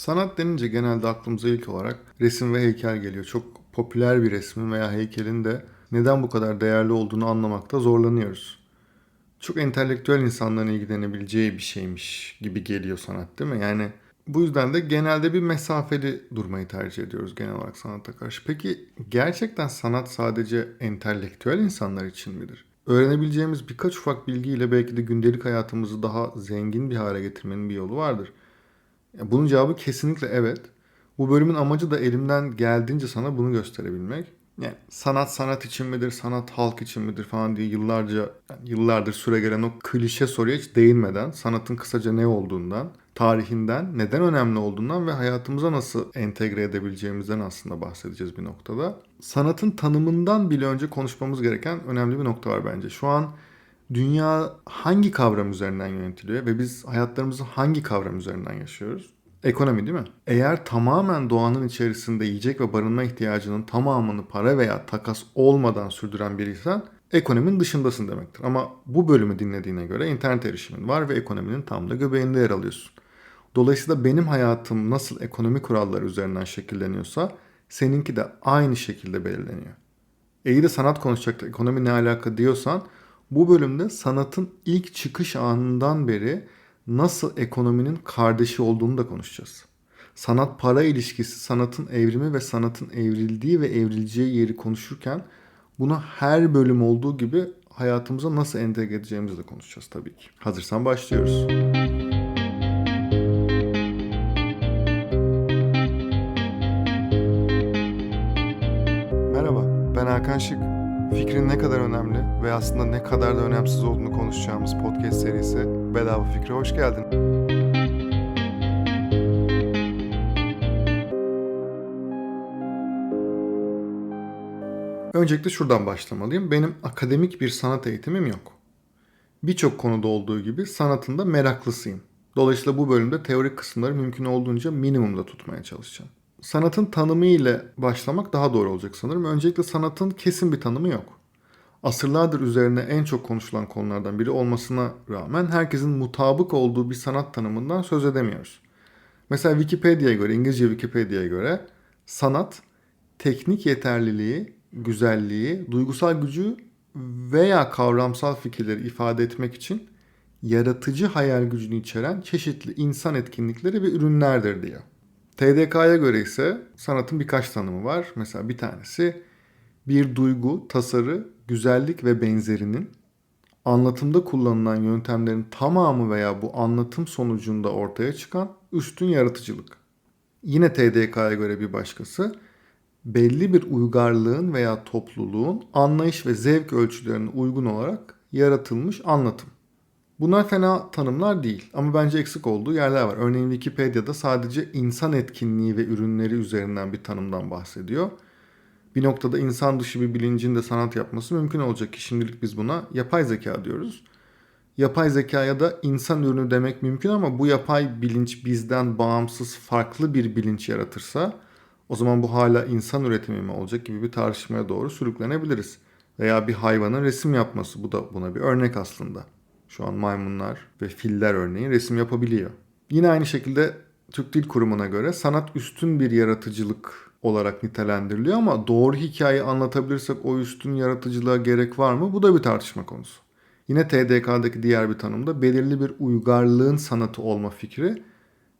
Sanat denince genelde aklımıza ilk olarak resim ve heykel geliyor. Çok popüler bir resmin veya heykelin de neden bu kadar değerli olduğunu anlamakta zorlanıyoruz. Çok entelektüel insanların ilgilenebileceği bir şeymiş gibi geliyor sanat değil mi? Yani bu yüzden de genelde bir mesafeli durmayı tercih ediyoruz genel olarak sanata karşı. Peki gerçekten sanat sadece entelektüel insanlar için midir? Öğrenebileceğimiz birkaç ufak bilgiyle belki de gündelik hayatımızı daha zengin bir hale getirmenin bir yolu vardır. Bunun cevabı kesinlikle evet. Bu bölümün amacı da elimden geldiğince sana bunu gösterebilmek. Yani sanat sanat için midir, sanat halk için midir falan diye yıllarca yıllardır süre gelen o klişe soruya hiç değinmeden sanatın kısaca ne olduğundan, tarihinden, neden önemli olduğundan ve hayatımıza nasıl entegre edebileceğimizden aslında bahsedeceğiz bir noktada. Sanatın tanımından bile önce konuşmamız gereken önemli bir nokta var bence. Şu an dünya hangi kavram üzerinden yönetiliyor ve biz hayatlarımızı hangi kavram üzerinden yaşıyoruz? Ekonomi değil mi? Eğer tamamen doğanın içerisinde yiyecek ve barınma ihtiyacının tamamını para veya takas olmadan sürdüren biriysen ekonominin dışındasın demektir. Ama bu bölümü dinlediğine göre internet erişimin var ve ekonominin tam da göbeğinde yer alıyorsun. Dolayısıyla benim hayatım nasıl ekonomi kuralları üzerinden şekilleniyorsa seninki de aynı şekilde belirleniyor. İyi de sanat konuşacaktık, ekonomi ne alaka diyorsan bu bölümde sanatın ilk çıkış anından beri nasıl ekonominin kardeşi olduğunu da konuşacağız. Sanat para ilişkisi, sanatın evrimi ve sanatın evrildiği ve evrileceği yeri konuşurken buna her bölüm olduğu gibi hayatımıza nasıl entegre edeceğimizi de konuşacağız tabii ki. Hazırsan başlıyoruz. Merhaba, ben Hakan Şık. Fikrin ne kadar önemli ve aslında ne kadar da önemsiz olduğunu konuşacağımız podcast serisi Bedava Fikre hoş geldin. Öncelikle şuradan başlamalıyım. Benim akademik bir sanat eğitimim yok. Birçok konuda olduğu gibi sanatın da meraklısıyım. Dolayısıyla bu bölümde teorik kısımları mümkün olduğunca minimumda tutmaya çalışacağım. Sanatın tanımı ile başlamak daha doğru olacak sanırım. Öncelikle sanatın kesin bir tanımı yok. Asırlardır üzerine en çok konuşulan konulardan biri olmasına rağmen herkesin mutabık olduğu bir sanat tanımından söz edemiyoruz. Mesela Wikipedia'ya göre, İngilizce Wikipedia'ya göre sanat teknik yeterliliği, güzelliği, duygusal gücü veya kavramsal fikirleri ifade etmek için yaratıcı hayal gücünü içeren çeşitli insan etkinlikleri ve ürünlerdir diyor. TDK'ya göre ise sanatın birkaç tanımı var. Mesela bir tanesi bir duygu, tasarı, güzellik ve benzerinin anlatımda kullanılan yöntemlerin tamamı veya bu anlatım sonucunda ortaya çıkan üstün yaratıcılık. Yine TDK'ya göre bir başkası belli bir uygarlığın veya topluluğun anlayış ve zevk ölçülerine uygun olarak yaratılmış anlatım. Bunlar fena tanımlar değil ama bence eksik olduğu yerler var. Örneğin Wikipedia'da sadece insan etkinliği ve ürünleri üzerinden bir tanımdan bahsediyor. Bir noktada insan dışı bir bilincin de sanat yapması mümkün olacak ki şimdilik biz buna yapay zeka diyoruz. Yapay zekaya da insan ürünü demek mümkün ama bu yapay bilinç bizden bağımsız farklı bir bilinç yaratırsa o zaman bu hala insan üretimi mi olacak gibi bir tartışmaya doğru sürüklenebiliriz. Veya bir hayvanın resim yapması bu da buna bir örnek aslında. Şu an maymunlar ve filler örneğin resim yapabiliyor. Yine aynı şekilde Türk Dil Kurumu'na göre sanat üstün bir yaratıcılık olarak nitelendiriliyor ama doğru hikayeyi anlatabilirsek o üstün yaratıcılığa gerek var mı? Bu da bir tartışma konusu. Yine TDK'daki diğer bir tanımda belirli bir uygarlığın sanatı olma fikri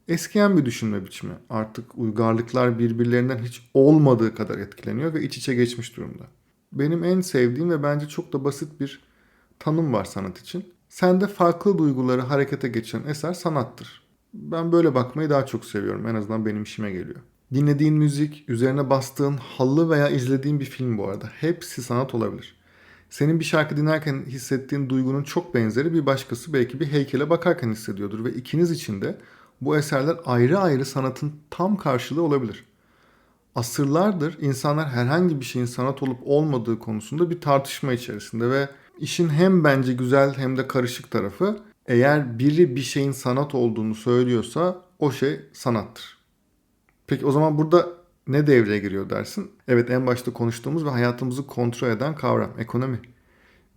eskiyen bir düşünme biçimi. Artık uygarlıklar birbirlerinden hiç olmadığı kadar etkileniyor ve iç içe geçmiş durumda. Benim en sevdiğim ve bence çok da basit bir tanım var sanat için. Sende farklı duyguları harekete geçiren eser sanattır. Ben böyle bakmayı daha çok seviyorum. En azından benim işime geliyor. Dinlediğin müzik, üzerine bastığın halı veya izlediğin bir film bu arada. Hepsi sanat olabilir. Senin bir şarkı dinlerken hissettiğin duygunun çok benzeri bir başkası belki bir heykele bakarken hissediyordur ve ikiniz için de bu eserler ayrı ayrı sanatın tam karşılığı olabilir. Asırlardır insanlar herhangi bir şeyin sanat olup olmadığı konusunda bir tartışma içerisinde ve işin hem bence güzel hem de karışık tarafı eğer biri bir şeyin sanat olduğunu söylüyorsa o şey sanattır. Peki o zaman burada ne devreye giriyor dersin? Evet en başta konuştuğumuz ve hayatımızı kontrol eden kavram ekonomi.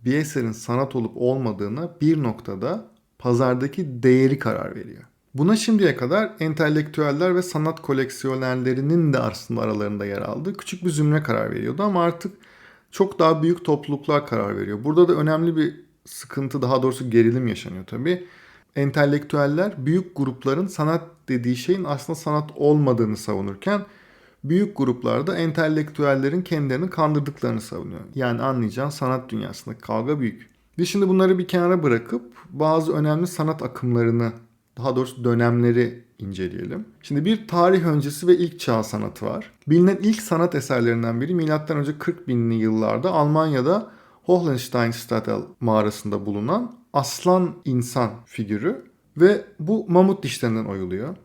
Bir eserin sanat olup olmadığına bir noktada pazardaki değeri karar veriyor. Buna şimdiye kadar entelektüeller ve sanat koleksiyonerlerinin de aslında aralarında yer aldığı küçük bir zümre karar veriyordu ama artık çok daha büyük topluluklar karar veriyor. Burada da önemli bir sıkıntı daha doğrusu gerilim yaşanıyor tabii. Entelektüeller büyük grupların sanat dediği şeyin aslında sanat olmadığını savunurken büyük gruplarda entelektüellerin kendilerini kandırdıklarını savunuyor. Yani anlayacağın sanat dünyasındaki kavga büyük. Biz şimdi bunları bir kenara bırakıp bazı önemli sanat akımlarını daha doğrusu dönemleri inceleyelim. Şimdi bir tarih öncesi ve ilk çağ sanatı var. Bilinen ilk sanat eserlerinden biri M.Ö. 40 binli yıllarda Almanya'da Hohensteinstädtel mağarasında bulunan aslan insan figürü ve bu mamut dişlerinden oyuluyor.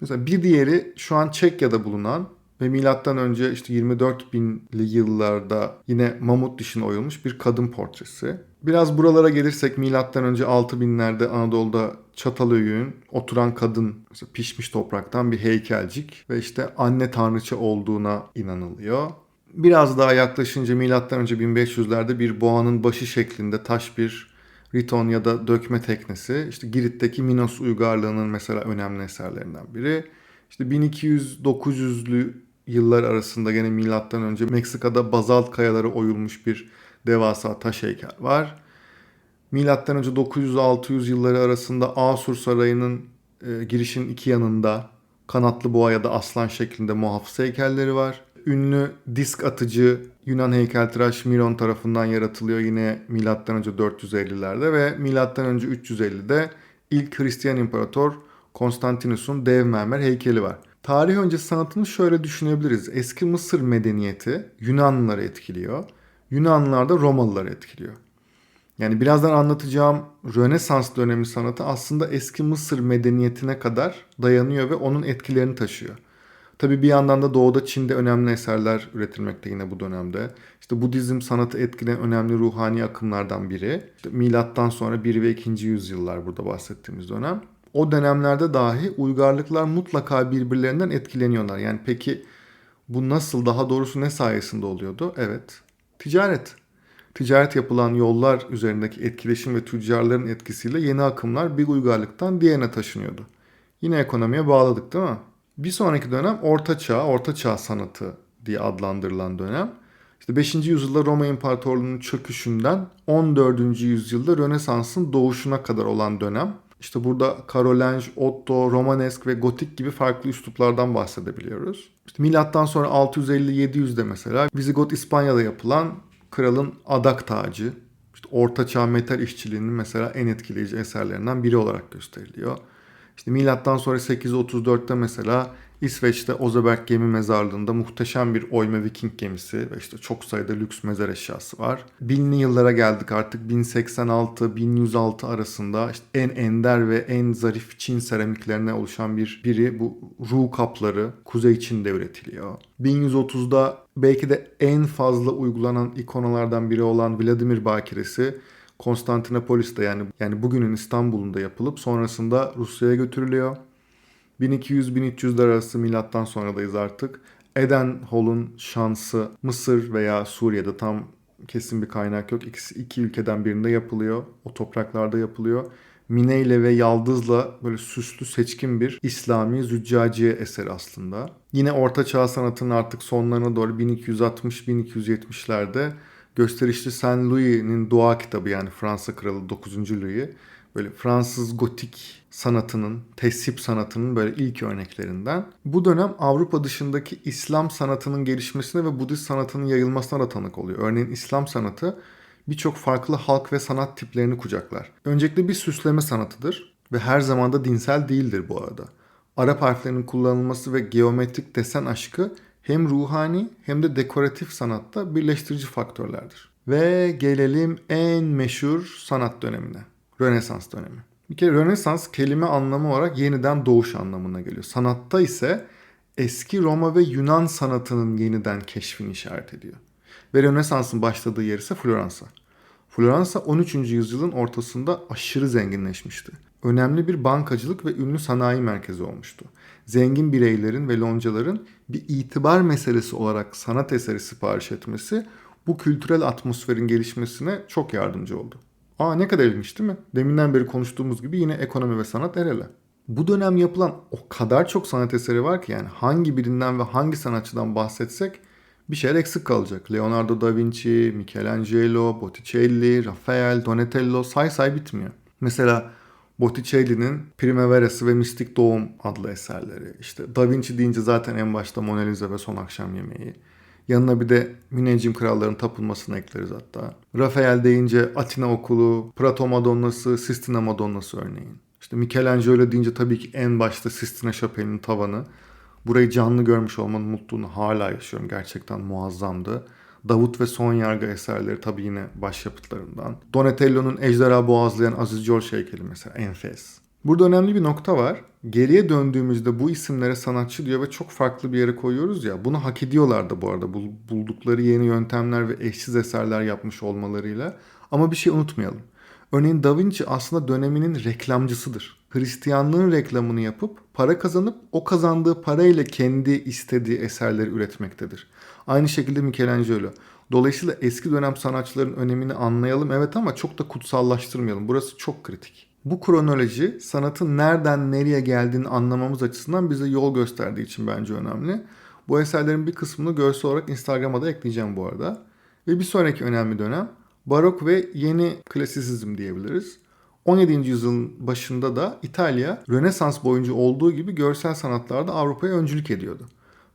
Mesela bir diğeri şu an Çekya'da bulunan ve milattan önce işte 24 binli yıllarda yine mamut dişine oyulmuş bir kadın portresi. Biraz buralara gelirsek milattan önce 6000'lerde Anadolu'da Çatalhöyük'ün oturan kadın mesela pişmiş topraktan bir heykelcik ve işte anne tanrıça olduğuna inanılıyor. Biraz daha yaklaşınca milattan önce 1500'lerde bir boğanın başı şeklinde taş bir riton ya da dökme teknesi. İşte Girit'teki Minos uygarlığının mesela önemli eserlerinden biri. İşte 1200-900'lü yıllar arasında gene milattan önce Meksika'da bazalt kayaları oyulmuş bir devasa taş heykel var. Milattan önce 900-600 yılları arasında Asur Sarayı'nın e, girişin iki yanında kanatlı boğa ya da aslan şeklinde muhafız heykelleri var. Ünlü disk atıcı Yunan heykeltıraş Miron tarafından yaratılıyor yine milattan önce 450'lerde ve milattan önce 350'de ilk Hristiyan imparator Konstantinus'un dev mermer heykeli var. Tarih öncesi sanatını şöyle düşünebiliriz. Eski Mısır medeniyeti Yunanlıları etkiliyor. Yunanlılar da Romalıları etkiliyor. Yani birazdan anlatacağım Rönesans dönemi sanatı aslında eski Mısır medeniyetine kadar dayanıyor ve onun etkilerini taşıyor. Tabi bir yandan da Doğu'da Çin'de önemli eserler üretilmekte yine bu dönemde. İşte Budizm sanatı etkileyen önemli ruhani akımlardan biri. İşte milattan sonra 1 ve 2. yüzyıllar burada bahsettiğimiz dönem. O dönemlerde dahi uygarlıklar mutlaka birbirlerinden etkileniyorlar. Yani peki bu nasıl daha doğrusu ne sayesinde oluyordu? Evet ticaret. Ticaret yapılan yollar üzerindeki etkileşim ve tüccarların etkisiyle yeni akımlar bir uygarlıktan diğerine taşınıyordu. Yine ekonomiye bağladık değil mi? Bir sonraki dönem Orta Çağ, Orta Çağ sanatı diye adlandırılan dönem. İşte 5. yüzyılda Roma İmparatorluğu'nun çöküşünden 14. yüzyılda Rönesans'ın doğuşuna kadar olan dönem. İşte burada Karolenj, Otto, Romanesk ve Gotik gibi farklı üsluplardan bahsedebiliyoruz. İşte milattan sonra 650-700'de mesela Vizigot İspanya'da yapılan kralın adak tacı, işte Orta Çağ metal işçiliğinin mesela en etkileyici eserlerinden biri olarak gösteriliyor. İşte milattan sonra 834'te mesela İsveç'te Oseberg gemi mezarlığında muhteşem bir oyma Viking gemisi ve işte çok sayıda lüks mezar eşyası var. Binli yıllara geldik artık 1086-1106 arasında işte en ender ve en zarif Çin seramiklerine oluşan bir biri bu Ru kapları Kuzey Çin'de üretiliyor. 1130'da belki de en fazla uygulanan ikonalardan biri olan Vladimir Bakiresi Konstantinopolis'te yani yani bugünün İstanbul'unda yapılıp sonrasında Rusya'ya götürülüyor. 1200-1300'ler arası milattan sonradayız artık. Eden Hall'un şansı Mısır veya Suriye'de tam kesin bir kaynak yok. İkisi iki ülkeden birinde yapılıyor. O topraklarda yapılıyor. Mineyle ve yaldızla böyle süslü seçkin bir İslami züccaciye eseri aslında. Yine Orta Çağ sanatının artık sonlarına doğru 1260-1270'lerde gösterişli Saint Louis'nin dua kitabı yani Fransa Kralı 9. Louis böyle Fransız gotik sanatının, tesip sanatının böyle ilk örneklerinden. Bu dönem Avrupa dışındaki İslam sanatının gelişmesine ve Budist sanatının yayılmasına da tanık oluyor. Örneğin İslam sanatı birçok farklı halk ve sanat tiplerini kucaklar. Öncelikle bir süsleme sanatıdır ve her zaman da dinsel değildir bu arada. Arap harflerinin kullanılması ve geometrik desen aşkı hem ruhani hem de dekoratif sanatta birleştirici faktörlerdir. Ve gelelim en meşhur sanat dönemine. Rönesans dönemi. Bir kere Rönesans kelime anlamı olarak yeniden doğuş anlamına geliyor. Sanatta ise eski Roma ve Yunan sanatının yeniden keşfini işaret ediyor. Ve Rönesans'ın başladığı yer ise Floransa. Floransa 13. yüzyılın ortasında aşırı zenginleşmişti. Önemli bir bankacılık ve ünlü sanayi merkezi olmuştu. Zengin bireylerin ve loncaların bir itibar meselesi olarak sanat eseri sipariş etmesi bu kültürel atmosferin gelişmesine çok yardımcı oldu. Aa ne kadar ilginç değil mi? Deminden beri konuştuğumuz gibi yine ekonomi ve sanat el ele. Bu dönem yapılan o kadar çok sanat eseri var ki yani hangi birinden ve hangi sanatçıdan bahsetsek bir şeyler eksik kalacak. Leonardo da Vinci, Michelangelo, Botticelli, Rafael, Donatello say say bitmiyor. Mesela Botticelli'nin Primavera'sı ve Mistik Doğum adlı eserleri. İşte Da Vinci deyince zaten en başta Mona Lisa ve Son Akşam Yemeği. Yanına bir de müneccim kralların tapılmasını ekleriz hatta. Rafael deyince Atina Okulu, Prato Madonnası, Sistina Madonnası örneğin. İşte Michelangelo deyince tabii ki en başta Sistina Şapeli'nin tavanı. Burayı canlı görmüş olmanın mutluluğunu hala yaşıyorum. Gerçekten muazzamdı. Davut ve Son Yargı eserleri tabii yine başyapıtlarından. Donatello'nun ejderha boğazlayan Aziz George heykeli mesela enfes. Burada önemli bir nokta var. Geriye döndüğümüzde bu isimlere sanatçı diyor ve çok farklı bir yere koyuyoruz ya. Bunu hak ediyorlar da bu arada buldukları yeni yöntemler ve eşsiz eserler yapmış olmalarıyla. Ama bir şey unutmayalım. Örneğin Da Vinci aslında döneminin reklamcısıdır. Hristiyanlığın reklamını yapıp para kazanıp o kazandığı parayla kendi istediği eserleri üretmektedir. Aynı şekilde Michelangelo. Dolayısıyla eski dönem sanatçıların önemini anlayalım evet ama çok da kutsallaştırmayalım. Burası çok kritik. Bu kronoloji sanatın nereden nereye geldiğini anlamamız açısından bize yol gösterdiği için bence önemli. Bu eserlerin bir kısmını görsel olarak Instagram'a da ekleyeceğim bu arada. Ve bir sonraki önemli dönem barok ve yeni klasisizm diyebiliriz. 17. yüzyılın başında da İtalya Rönesans boyunca olduğu gibi görsel sanatlarda Avrupa'ya öncülük ediyordu.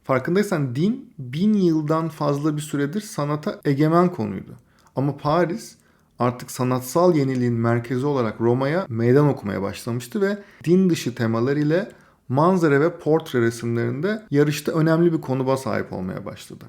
Farkındaysan din bin yıldan fazla bir süredir sanata egemen konuydu. Ama Paris artık sanatsal yeniliğin merkezi olarak Roma'ya meydan okumaya başlamıştı ve din dışı temalar ile manzara ve portre resimlerinde yarışta önemli bir konuba sahip olmaya başladı.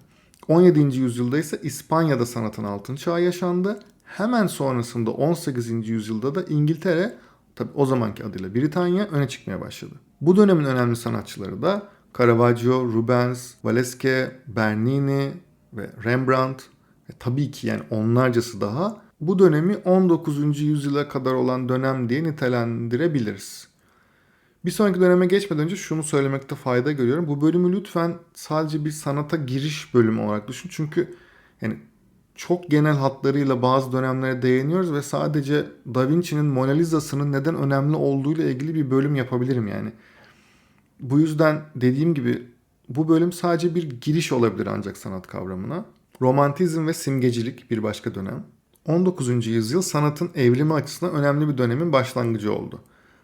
17. yüzyılda ise İspanya'da sanatın altın çağı yaşandı. Hemen sonrasında 18. yüzyılda da İngiltere, tabi o zamanki adıyla Britanya öne çıkmaya başladı. Bu dönemin önemli sanatçıları da Caravaggio, Rubens, Velasquez, Bernini ve Rembrandt ve tabii ki yani onlarcası daha bu dönemi 19. yüzyıla kadar olan dönem diye nitelendirebiliriz. Bir sonraki döneme geçmeden önce şunu söylemekte fayda görüyorum. Bu bölümü lütfen sadece bir sanata giriş bölümü olarak düşün. Çünkü yani çok genel hatlarıyla bazı dönemlere değiniyoruz ve sadece Da Vinci'nin Mona Lisa'sının neden önemli olduğuyla ilgili bir bölüm yapabilirim yani. Bu yüzden dediğim gibi bu bölüm sadece bir giriş olabilir ancak sanat kavramına. Romantizm ve simgecilik bir başka dönem. 19. yüzyıl sanatın evrimi açısından önemli bir dönemin başlangıcı oldu.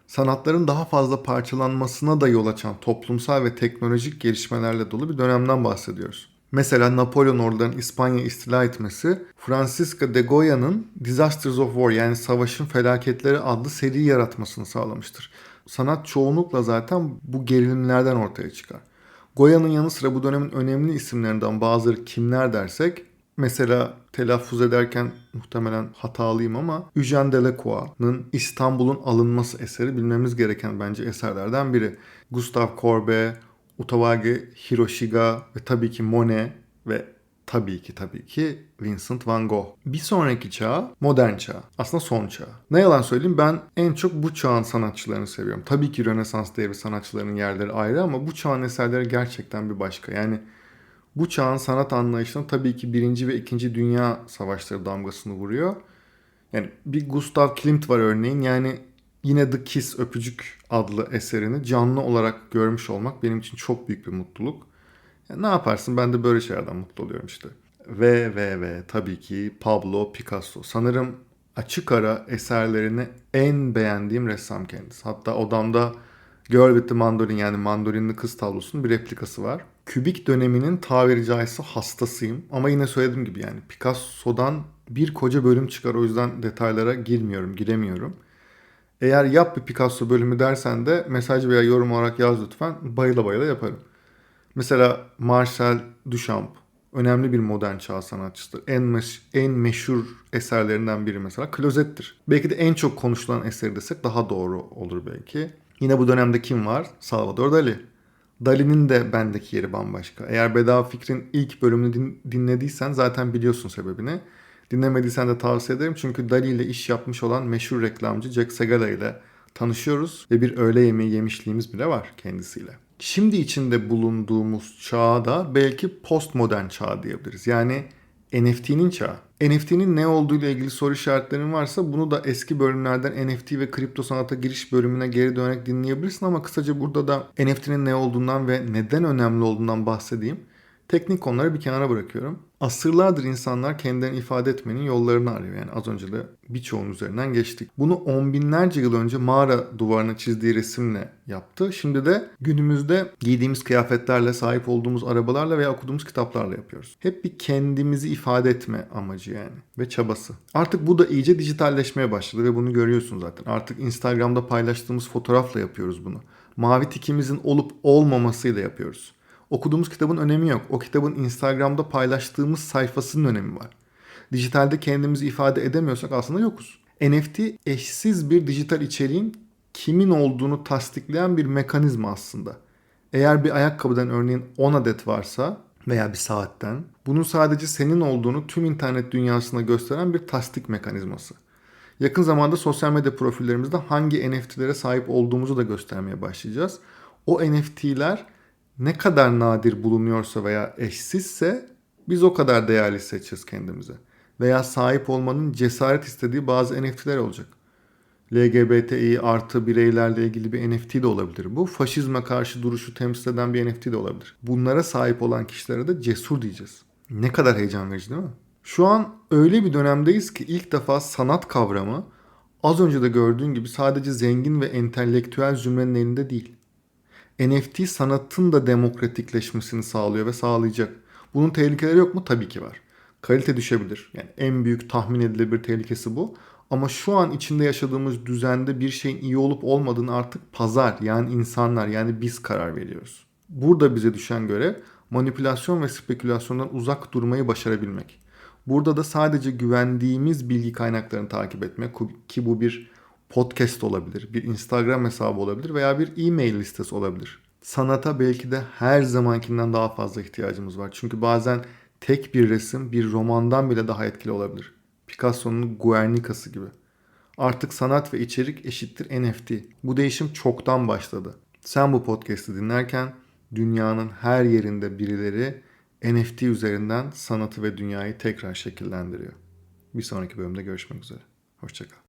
Sanatların daha fazla parçalanmasına da yol açan toplumsal ve teknolojik gelişmelerle dolu bir dönemden bahsediyoruz. Mesela Napolyon ordularının İspanya istila etmesi, Francisco de Goya'nın Disasters of War yani Savaşın Felaketleri adlı seri yaratmasını sağlamıştır. Sanat çoğunlukla zaten bu gerilimlerden ortaya çıkar. Goya'nın yanı sıra bu dönemin önemli isimlerinden bazıları kimler dersek Mesela telaffuz ederken muhtemelen hatalıyım ama Eugène Delacroix'ın İstanbul'un alınması eseri bilmemiz gereken bence eserlerden biri. Gustave Courbet, Utawage Hiroshiga ve tabii ki Monet ve tabii ki tabii ki Vincent van Gogh. Bir sonraki çağ modern çağ. Aslında son çağ. Ne yalan söyleyeyim ben en çok bu çağın sanatçılarını seviyorum. Tabii ki Rönesans devri sanatçılarının yerleri ayrı ama bu çağın eserleri gerçekten bir başka. Yani bu çağın sanat anlayışına tabii ki birinci ve ikinci Dünya Savaşları damgasını vuruyor. Yani bir Gustav Klimt var örneğin yani yine The Kiss Öpücük adlı eserini canlı olarak görmüş olmak benim için çok büyük bir mutluluk. Yani ne yaparsın ben de böyle şeylerden mutlu oluyorum işte. Ve ve ve tabii ki Pablo Picasso. Sanırım açık ara eserlerini en beğendiğim ressam kendisi. Hatta odamda Girl with the Mandolin yani mandolinli kız tablosunun bir replikası var. Kübik döneminin tabiri caizse hastasıyım. Ama yine söylediğim gibi yani Picasso'dan bir koca bölüm çıkar. O yüzden detaylara girmiyorum, giremiyorum. Eğer yap bir Picasso bölümü dersen de mesaj veya yorum olarak yaz lütfen. Bayıla bayıla yaparım. Mesela Marcel Duchamp önemli bir modern çağ sanatçısıdır. En, meş- en meşhur eserlerinden biri mesela Klozet'tir. Belki de en çok konuşulan eseri desek daha doğru olur belki. Yine bu dönemde kim var? Salvador Dali. Dali'nin de bendeki yeri bambaşka. Eğer Bedava Fikrin ilk bölümünü din- dinlediysen zaten biliyorsun sebebini. Dinlemediysen de tavsiye ederim çünkü Dali ile iş yapmış olan meşhur reklamcı Jack Segala ile tanışıyoruz ve bir öğle yemeği yemişliğimiz bile var kendisiyle. Şimdi içinde bulunduğumuz çağa da belki postmodern çağ diyebiliriz. Yani NFT'nin çağı. NFT'nin ne olduğu ile ilgili soru işaretlerin varsa bunu da eski bölümlerden NFT ve kripto sanata giriş bölümüne geri dönerek dinleyebilirsin ama kısaca burada da NFT'nin ne olduğundan ve neden önemli olduğundan bahsedeyim. Teknik konuları bir kenara bırakıyorum. Asırlardır insanlar kendilerini ifade etmenin yollarını arıyor. Yani az önce de birçoğunun üzerinden geçtik. Bunu on binlerce yıl önce mağara duvarına çizdiği resimle yaptı. Şimdi de günümüzde giydiğimiz kıyafetlerle, sahip olduğumuz arabalarla veya okuduğumuz kitaplarla yapıyoruz. Hep bir kendimizi ifade etme amacı yani ve çabası. Artık bu da iyice dijitalleşmeye başladı ve bunu görüyorsun zaten. Artık Instagram'da paylaştığımız fotoğrafla yapıyoruz bunu. Mavi tikimizin olup olmamasıyla yapıyoruz. Okuduğumuz kitabın önemi yok. O kitabın Instagram'da paylaştığımız sayfasının önemi var. Dijitalde kendimizi ifade edemiyorsak aslında yokuz. NFT eşsiz bir dijital içeriğin kimin olduğunu tasdikleyen bir mekanizma aslında. Eğer bir ayakkabıdan örneğin 10 adet varsa veya bir saatten bunun sadece senin olduğunu tüm internet dünyasına gösteren bir tasdik mekanizması. Yakın zamanda sosyal medya profillerimizde hangi NFT'lere sahip olduğumuzu da göstermeye başlayacağız. O NFT'ler ne kadar nadir bulunuyorsa veya eşsizse biz o kadar değerli seçeceğiz kendimize. Veya sahip olmanın cesaret istediği bazı NFT'ler olacak. LGBTİ artı bireylerle ilgili bir NFT de olabilir. Bu faşizme karşı duruşu temsil eden bir NFT de olabilir. Bunlara sahip olan kişilere de cesur diyeceğiz. Ne kadar heyecan verici değil mi? Şu an öyle bir dönemdeyiz ki ilk defa sanat kavramı az önce de gördüğün gibi sadece zengin ve entelektüel zümrenin elinde değil. NFT sanatın da demokratikleşmesini sağlıyor ve sağlayacak. Bunun tehlikeleri yok mu? Tabii ki var. Kalite düşebilir. Yani en büyük tahmin edilebilir tehlikesi bu. Ama şu an içinde yaşadığımız düzende bir şeyin iyi olup olmadığını artık pazar yani insanlar yani biz karar veriyoruz. Burada bize düşen görev manipülasyon ve spekülasyondan uzak durmayı başarabilmek. Burada da sadece güvendiğimiz bilgi kaynaklarını takip etmek ki bu bir podcast olabilir, bir Instagram hesabı olabilir veya bir e-mail listesi olabilir. Sanata belki de her zamankinden daha fazla ihtiyacımız var. Çünkü bazen tek bir resim bir romandan bile daha etkili olabilir. Picasso'nun Guernica'sı gibi. Artık sanat ve içerik eşittir NFT. Bu değişim çoktan başladı. Sen bu podcast'i dinlerken dünyanın her yerinde birileri NFT üzerinden sanatı ve dünyayı tekrar şekillendiriyor. Bir sonraki bölümde görüşmek üzere. Hoşçakal.